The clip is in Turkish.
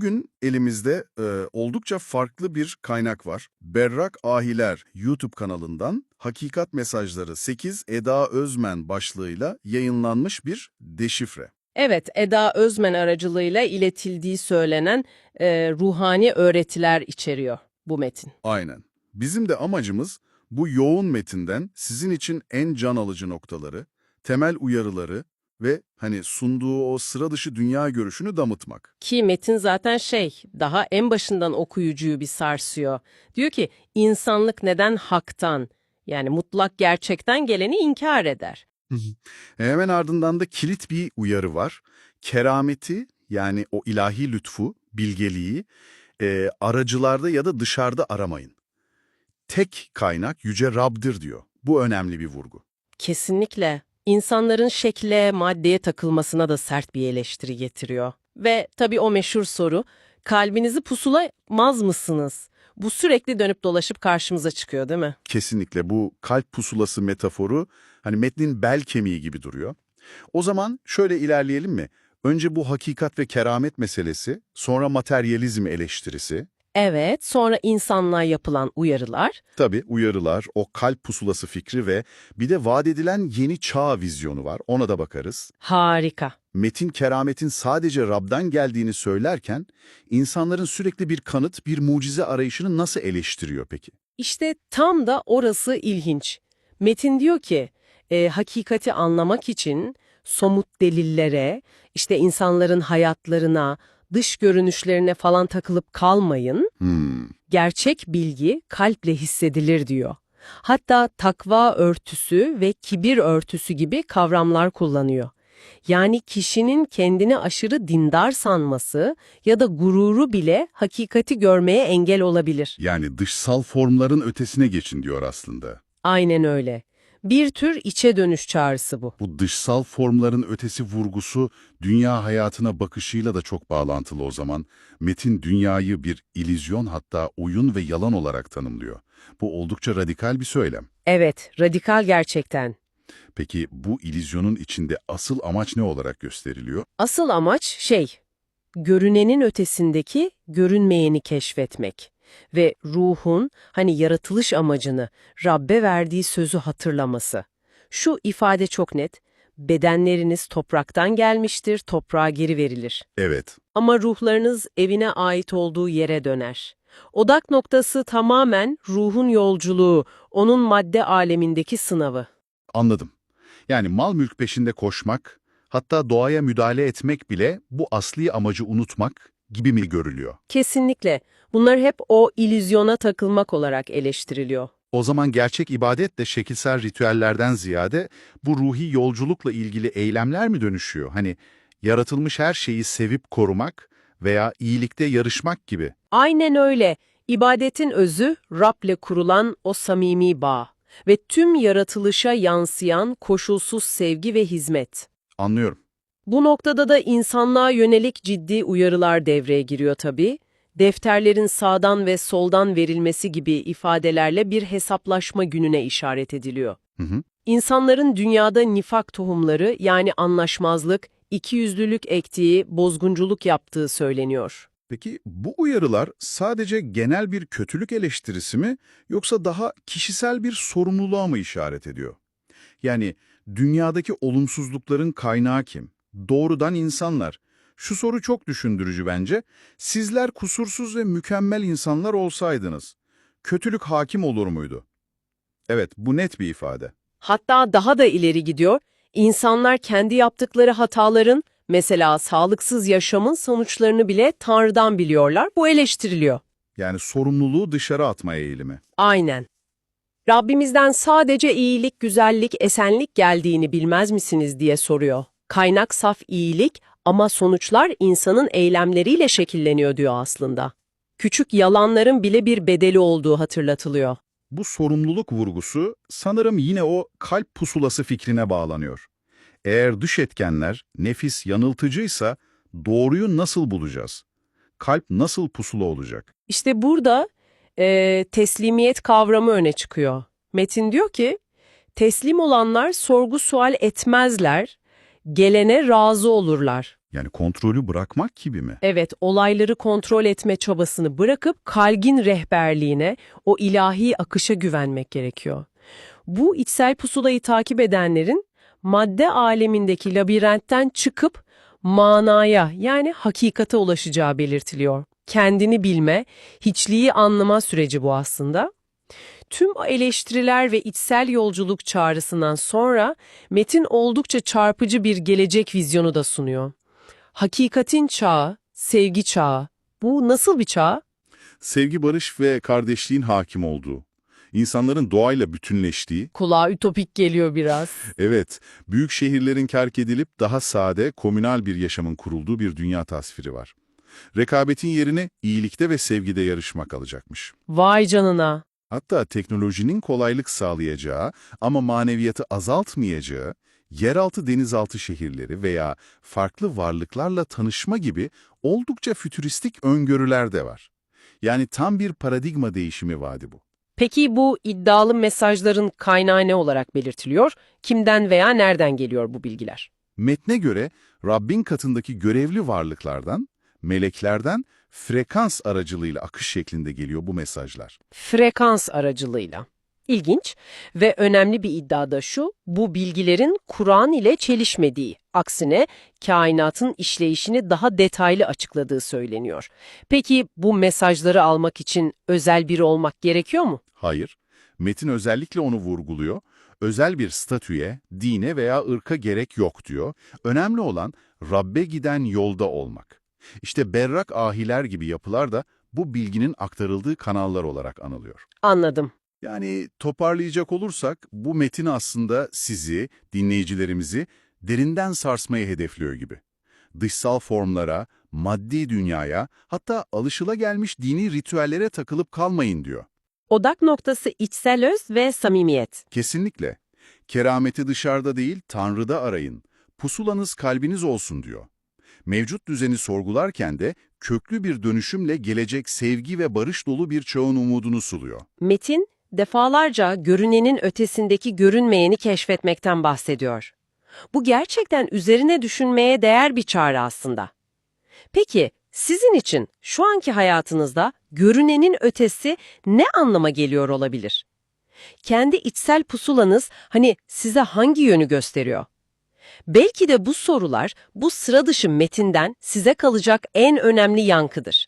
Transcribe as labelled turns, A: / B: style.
A: Bugün elimizde e, oldukça farklı bir kaynak var. Berrak Ahiler YouTube kanalından Hakikat Mesajları 8 Eda Özmen başlığıyla yayınlanmış bir deşifre.
B: Evet, Eda Özmen aracılığıyla iletildiği söylenen e, ruhani öğretiler içeriyor bu metin.
A: Aynen. Bizim de amacımız bu yoğun metinden sizin için en can alıcı noktaları, temel uyarıları ve hani sunduğu o sıra dışı dünya görüşünü damıtmak.
B: Ki metin zaten şey, daha en başından okuyucuyu bir sarsıyor. Diyor ki, insanlık neden haktan, yani mutlak gerçekten geleni inkar eder?
A: E, Hemen ardından da kilit bir uyarı var. Kerameti yani o ilahi lütfu, bilgeliği e, aracılarda ya da dışarıda aramayın. Tek kaynak Yüce Rab'dir diyor. Bu önemli bir vurgu.
B: Kesinlikle. İnsanların şekle, maddeye takılmasına da sert bir eleştiri getiriyor. Ve tabii o meşhur soru, kalbinizi pusulamaz mısınız? Bu sürekli dönüp dolaşıp karşımıza çıkıyor değil mi?
A: Kesinlikle bu kalp pusulası metaforu hani metnin bel kemiği gibi duruyor. O zaman şöyle ilerleyelim mi? Önce bu hakikat ve keramet meselesi, sonra materyalizm eleştirisi,
B: Evet, sonra insanlığa yapılan uyarılar.
A: Tabii uyarılar, o kalp pusulası fikri ve bir de vaat edilen yeni çağ vizyonu var. Ona da bakarız.
B: Harika.
A: Metin kerametin sadece Rab'dan geldiğini söylerken insanların sürekli bir kanıt, bir mucize arayışını nasıl eleştiriyor peki?
B: İşte tam da orası ilginç. Metin diyor ki, e, hakikati anlamak için somut delillere, işte insanların hayatlarına, dış görünüşlerine falan takılıp kalmayın.
A: Hmm,
B: Gerçek bilgi kalple hissedilir diyor. Hatta takva örtüsü ve kibir örtüsü gibi kavramlar kullanıyor. Yani kişinin kendini aşırı dindar sanması ya da gururu bile hakikati görmeye engel olabilir.
A: yani dışsal formların ötesine geçin diyor aslında.
B: Aynen öyle. Bir tür içe dönüş çağrısı bu.
A: Bu dışsal formların ötesi vurgusu dünya hayatına bakışıyla da çok bağlantılı o zaman. Metin dünyayı bir ilizyon hatta oyun ve yalan olarak tanımlıyor. Bu oldukça radikal bir söylem.
B: Evet, radikal gerçekten.
A: Peki bu ilizyonun içinde asıl amaç ne olarak gösteriliyor?
B: Asıl amaç şey, görünenin ötesindeki görünmeyeni keşfetmek ve ruhun hani yaratılış amacını, Rabbe verdiği sözü hatırlaması. Şu ifade çok net, bedenleriniz topraktan gelmiştir, toprağa geri verilir.
A: Evet,
B: Ama ruhlarınız evine ait olduğu yere döner. Odak noktası tamamen ruhun yolculuğu, onun madde alemindeki sınavı.
A: anladım. Yani mal mülk peşinde koşmak, hatta doğaya müdahale etmek bile bu asli amacı unutmak gibi mi görülüyor?
B: Kesinlikle. Bunlar hep o ilüzyona takılmak olarak eleştiriliyor.
A: O zaman gerçek ibadet de şekilsel ritüellerden ziyade bu ruhi yolculukla ilgili eylemler mi dönüşüyor? Hani yaratılmış her şeyi sevip korumak veya iyilikte yarışmak gibi.
B: Aynen öyle. İbadetin özü Rab'le kurulan o samimi bağ ve tüm yaratılışa yansıyan koşulsuz sevgi ve hizmet.
A: Anlıyorum.
B: Bu noktada da insanlığa yönelik ciddi uyarılar devreye giriyor tabii. Defterlerin sağdan ve soldan verilmesi gibi ifadelerle bir hesaplaşma gününe işaret ediliyor.
A: Hı hı.
B: İnsanların dünyada nifak tohumları yani anlaşmazlık, ikiyüzlülük ektiği, bozgunculuk yaptığı söyleniyor.
A: Peki bu uyarılar sadece genel bir kötülük eleştirisi mi yoksa daha kişisel bir sorumluluğa mı işaret ediyor? Yani dünyadaki olumsuzlukların kaynağı kim? Doğrudan insanlar. Şu soru çok düşündürücü bence. Sizler kusursuz ve mükemmel insanlar olsaydınız, kötülük hakim olur muydu? Evet, bu net bir ifade.
B: Hatta daha da ileri gidiyor, insanlar kendi yaptıkları hataların, mesela sağlıksız yaşamın sonuçlarını bile Tanrı'dan biliyorlar, bu eleştiriliyor.
A: Yani sorumluluğu dışarı atma eğilimi.
B: Aynen. Rabbimizden sadece iyilik, güzellik, esenlik geldiğini bilmez misiniz diye soruyor. Kaynak saf iyilik ama sonuçlar insanın eylemleriyle şekilleniyor diyor aslında. Küçük yalanların bile bir bedeli olduğu hatırlatılıyor.
A: Bu sorumluluk vurgusu sanırım yine o kalp pusulası fikrine bağlanıyor. Eğer dış etkenler, nefis yanıltıcıysa doğruyu nasıl bulacağız? Kalp nasıl pusula olacak?
B: İşte burada eee, teslimiyet kavramı öne çıkıyor. Metin diyor ki, teslim olanlar sorgu sual etmezler, gelene razı olurlar.
A: Yani kontrolü bırakmak gibi mi?
B: Evet, olayları kontrol etme çabasını bırakıp kalgin rehberliğine, o ilahi akışa güvenmek gerekiyor. Bu içsel pusulayı takip edenlerin madde alemindeki labirentten çıkıp manaya yani hakikate ulaşacağı belirtiliyor. Kendini bilme, hiçliği anlama süreci bu aslında. Tüm eleştiriler ve içsel yolculuk çağrısından sonra metin oldukça çarpıcı bir gelecek vizyonu da sunuyor. Hakikatin çağı, sevgi çağı. Bu nasıl bir çağ?
A: Sevgi, barış ve kardeşliğin hakim olduğu, insanların doğayla bütünleştiği,
B: Kulağa ütopik geliyor biraz.
A: evet, büyük şehirlerin terk edilip daha sade, komünal bir yaşamın kurulduğu bir dünya tasviri var. Rekabetin yerine iyilikte ve sevgide yarışmak alacakmış.
B: Vay canına.
A: Hatta teknolojinin kolaylık sağlayacağı ama maneviyatı azaltmayacağı, yeraltı denizaltı şehirleri veya farklı varlıklarla tanışma gibi oldukça fütüristik öngörüler de var. Yani tam bir paradigma değişimi vaadi bu.
B: Peki bu iddialı mesajların kaynağı ne olarak belirtiliyor? Kimden veya nereden geliyor bu bilgiler?
A: Metne göre Rabbin katındaki görevli varlıklardan, meleklerden frekans aracılığıyla akış şeklinde geliyor bu mesajlar.
B: Frekans aracılığıyla. İlginç ve önemli bir iddia da şu, bu bilgilerin Kur'an ile çelişmediği, aksine kainatın işleyişini daha detaylı açıkladığı söyleniyor. Peki bu mesajları almak için özel biri olmak gerekiyor mu?
A: Hayır, metin özellikle onu vurguluyor. Özel bir statüye, dine veya ırka gerek yok diyor. Önemli olan Rabbe giden yolda olmak. İşte berrak ahiler gibi yapılar da bu bilginin aktarıldığı kanallar olarak anılıyor.
B: Anladım.
A: Yani toparlayacak olursak bu metin aslında sizi, dinleyicilerimizi derinden sarsmayı hedefliyor gibi. Dışsal formlara, maddi dünyaya, hatta alışılagelmiş dini ritüellere takılıp kalmayın diyor.
B: Odak noktası içsel öz ve samimiyet.
A: Kesinlikle. Kerameti dışarıda değil, Tanrı'da arayın. Pusulanız kalbiniz olsun diyor. Mevcut düzeni sorgularken de köklü bir dönüşümle gelecek sevgi ve barış dolu bir çağın umudunu suluyor.
B: Metin, defalarca görünenin ötesindeki görünmeyeni keşfetmekten bahsediyor. Bu gerçekten üzerine düşünmeye değer bir çağrı aslında. Peki, sizin için şu anki hayatınızda görünenin ötesi ne anlama geliyor olabilir? Kendi içsel pusulanız hani size hangi yönü gösteriyor? Belki de bu sorular bu sıra dışı metinden size kalacak en önemli yankıdır.